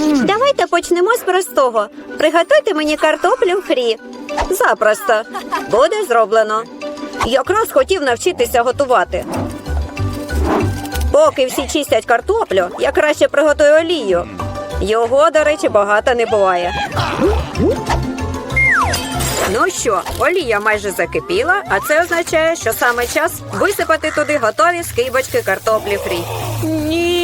Давайте почнемо з простого. Приготуйте мені картоплю фрі. Запросто. Буде зроблено. Якраз хотів навчитися готувати. Поки всі чистять картоплю, я краще приготую олію. Його, до речі, багато не буває. Ну що, олія майже закипіла, а це означає, що саме час висипати туди готові скибочки картоплі фрі. Ні,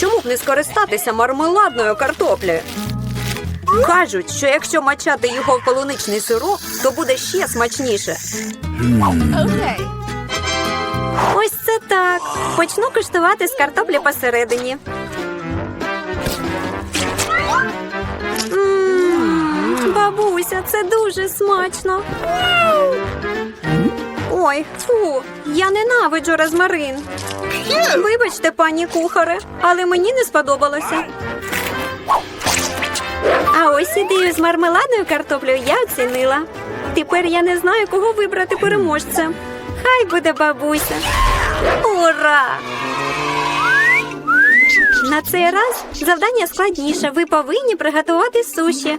Чому б не скористатися мармеладною картоплею? Кажуть, що якщо мачати його в полуничний сироп, то буде ще смачніше. Okay. Ось це так. Почну куштувати з картоплі посередині. М, Бабуся, це дуже смачно. Ой, фу, я ненавиджу розмарин. Вибачте, пані кухаре, але мені не сподобалося. А ось ідею з мармеладною картоплею я оцінила. Тепер я не знаю, кого вибрати переможцем. Хай буде бабуся. Ура! На цей раз завдання складніше. Ви повинні приготувати суші.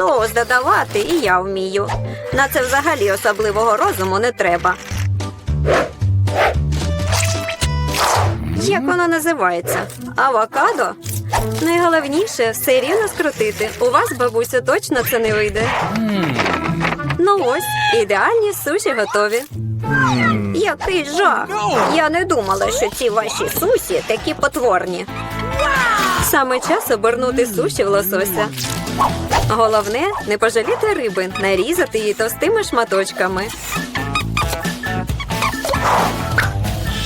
Соус додавати і я вмію. На це взагалі особливого розуму не треба. Як воно називається? Авокадо? Найголовніше все рівно скрутити. У вас, бабуся, точно це не вийде. Ну ось, ідеальні суші готові. Який жах! Я не думала, що ці ваші суші такі потворні. Саме час обернути суші в лосося. Головне не пожаліти риби, нарізати її товстими шматочками.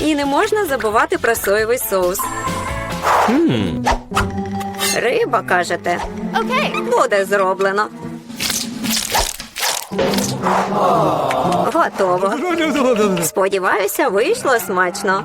І не можна забувати про соєвий соус. Риба, кажете, Okay. буде зроблено. Готово. Сподіваюся, вийшло смачно.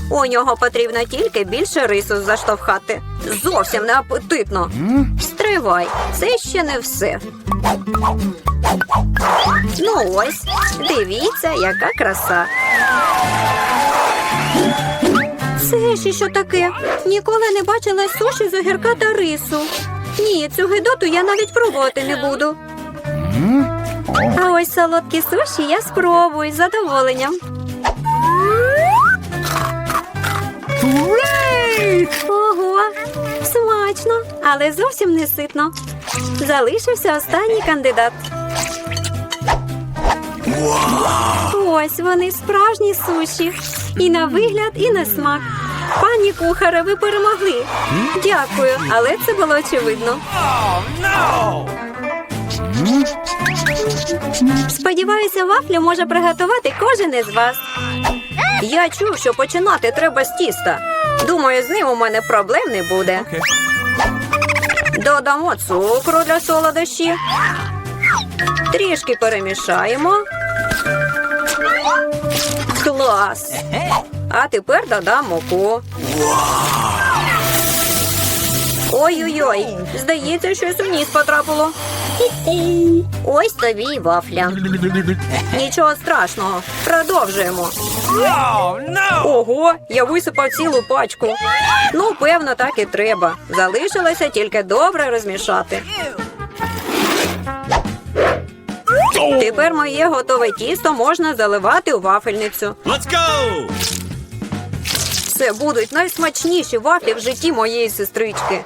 У нього потрібно тільки більше рису заштовхати. Зовсім не апетитно. Стривай, це ще не все. Ну ось, дивіться, яка краса. Це ще що таке? Ніколи не бачила суші з огірка та рису. Ні, цю гидоту я навіть пробувати не буду. А ось солодкі суші я спробую з задоволенням. Ого, смачно, але зовсім не ситно. Залишився останній кандидат. Ось вони справжні суші. І на вигляд, і на смак. Пані кухаре, ви перемогли. Дякую, але це було очевидно. Сподіваюся, вафлю може приготувати кожен із вас. Я чув, що починати треба з тіста. Думаю, з ним у мене проблем не буде. Додамо цукру для солодощі. Трішки перемішаємо. Клас! А тепер додам муку. Ой-ой-ой, здається, щось у ніс потрапило. Ось тобі й вафля. Нічого страшного. Продовжуємо. Ого, я висипав цілу пачку. Ну, певно, так і треба. Залишилося тільки добре розмішати. Тепер моє готове тісто можна заливати у вафельницю. Let's go! Це будуть найсмачніші вафлі в житті моєї сестрички.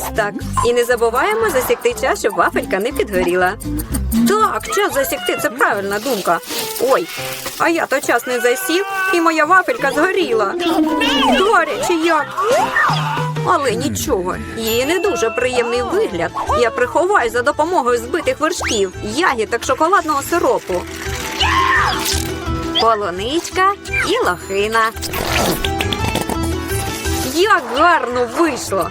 Ось так. І не забуваємо засікти час, щоб вафелька не підгоріла. Так, час засікти це правильна думка. Ой, а я то час не засів, і моя вафелька згоріла. Горяче як. Але нічого, її не дуже приємний вигляд. Я приховаю за допомогою збитих вершків, ягід та шоколадного сиропу. Полуничка і лохина. Як гарно вийшло!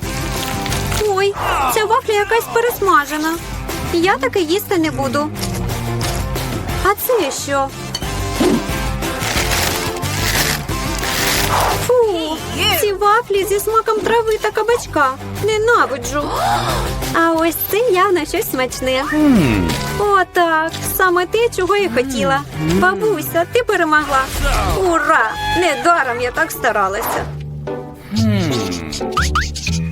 Ой, ця вафля якась пересмажена. Я таке їсти не буду. А це що? Фу, ці вафлі зі смаком трави та кабачка. Ненавиджу. А ось це явно щось смачне. Отак, саме те, чого я хотіла. Бабуся, ти перемогла. Ура! Недаром я так старалася.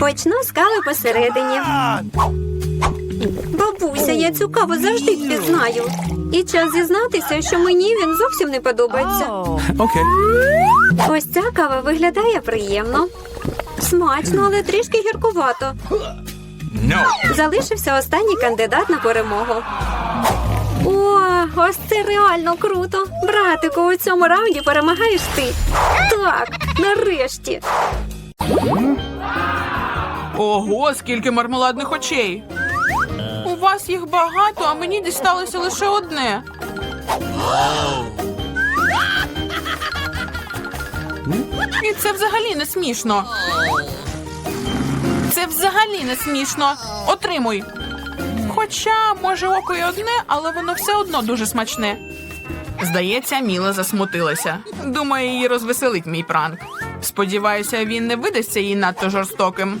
Почну з кави посередині. Бабуся, я цю каву завжди впізнаю. І час зізнатися, що мені він зовсім не подобається. Окей. Ось ця кава виглядає приємно. Смачно, але трішки гіркувато. No. Залишився останній кандидат на перемогу. О, ось це реально круто. Братику, у цьому раунді перемагаєш ти. Так, нарешті. Ого, скільки мармеладних очей. У вас їх багато, а мені дісталося лише одне. І це взагалі не смішно. Це взагалі не смішно. Отримуй. Хоча, може, око й одне, але воно все одно дуже смачне. Здається, Міла засмутилася. Думаю, її розвеселить мій пранк. Сподіваюся, він не видасться їй надто жорстоким.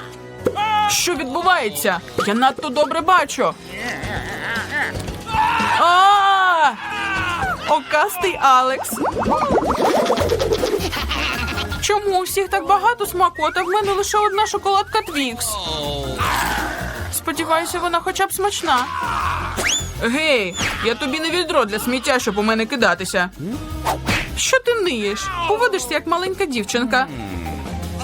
Що відбувається? Я надто добре бачу. Окастий Алекс. Чому у всіх так багато смакот, а в мене лише одна шоколадка Твікс? Сподіваюся, вона хоча б смачна. Гей, я тобі не відро для сміття, щоб у мене кидатися. Що ти ниєш? Поводишся як маленька дівчинка.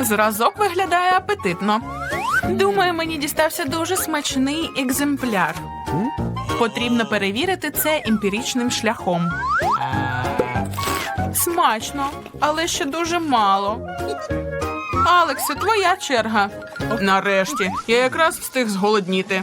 Зразок виглядає апетитно. Думаю, мені дістався дуже смачний екземпляр. Потрібно перевірити це емпіричним шляхом. Смачно, але ще дуже мало. Алексе, твоя черга. Нарешті, я якраз встиг зголодніти.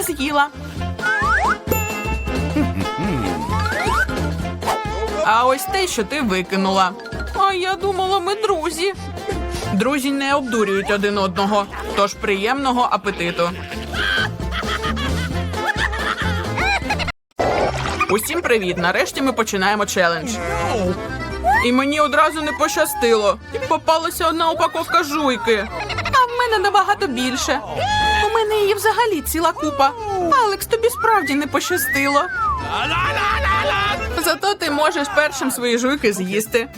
Все з'їла. А ось те, що ти викинула. А я думала, ми друзі. Друзі не обдурюють один одного, тож приємного апетиту. Усім привіт! Нарешті ми починаємо челендж. І мені одразу не пощастило. Попалася одна упаковка жуйки. А в мене набагато більше. У мене її взагалі ціла купа. Алекс, тобі справді не пощастило. Зато ти можеш першим свої жуйки з'їсти.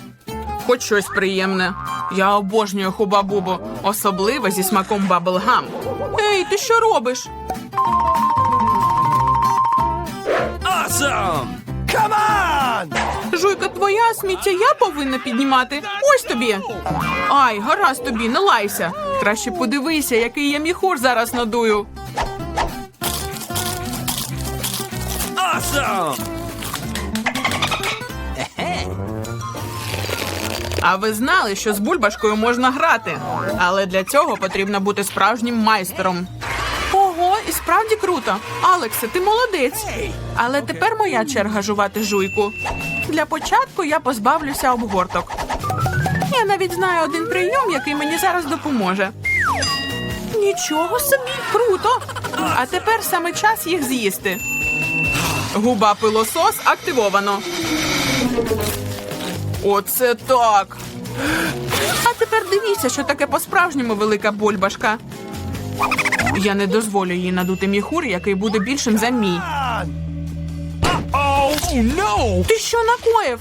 Хоч щось приємне. Я обожнюю хуба-бубу, особливо зі смаком баблгам. Ей, ти що робиш? Awesome! Come on! Жуйка твоя, сміття я повинна піднімати. Ось тобі. Ай, гаразд тобі, не лайся. Краще подивися, який я міхур зараз надую. Awesome! А ви знали, що з бульбашкою можна грати, але для цього потрібно бути справжнім майстером. Ого, і справді круто. Алексе, ти молодець. Але тепер моя черга жувати жуйку. Для початку я позбавлюся обгорток. Я навіть знаю один прийом, який мені зараз допоможе. Нічого собі, круто! А тепер саме час їх з'їсти. Губа пилосос активовано. Оце так. А тепер дивіться, що таке по-справжньому велика бульбашка. Я не дозволю їй надути міхур, який буде більшим за мій. Ти що накоїв?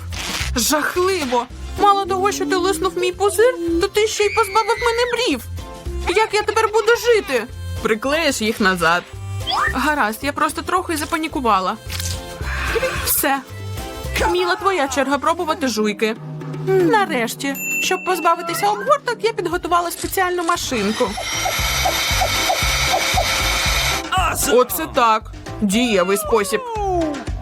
Жахливо! Мало того, що ти лиснув мій пузир, то ти ще й позбавив мене брів. Як я тепер буду жити? Приклеїш їх назад. Гаразд, я просто трохи запанікувала. Все. Міла, твоя черга пробувати жуйки. Нарешті, щоб позбавитися обгорток, я підготувала спеціальну машинку. Оце так. Дієвий спосіб.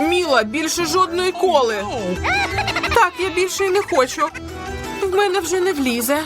Міла, більше жодної коли. Так, я більше не хочу. В мене вже не влізе.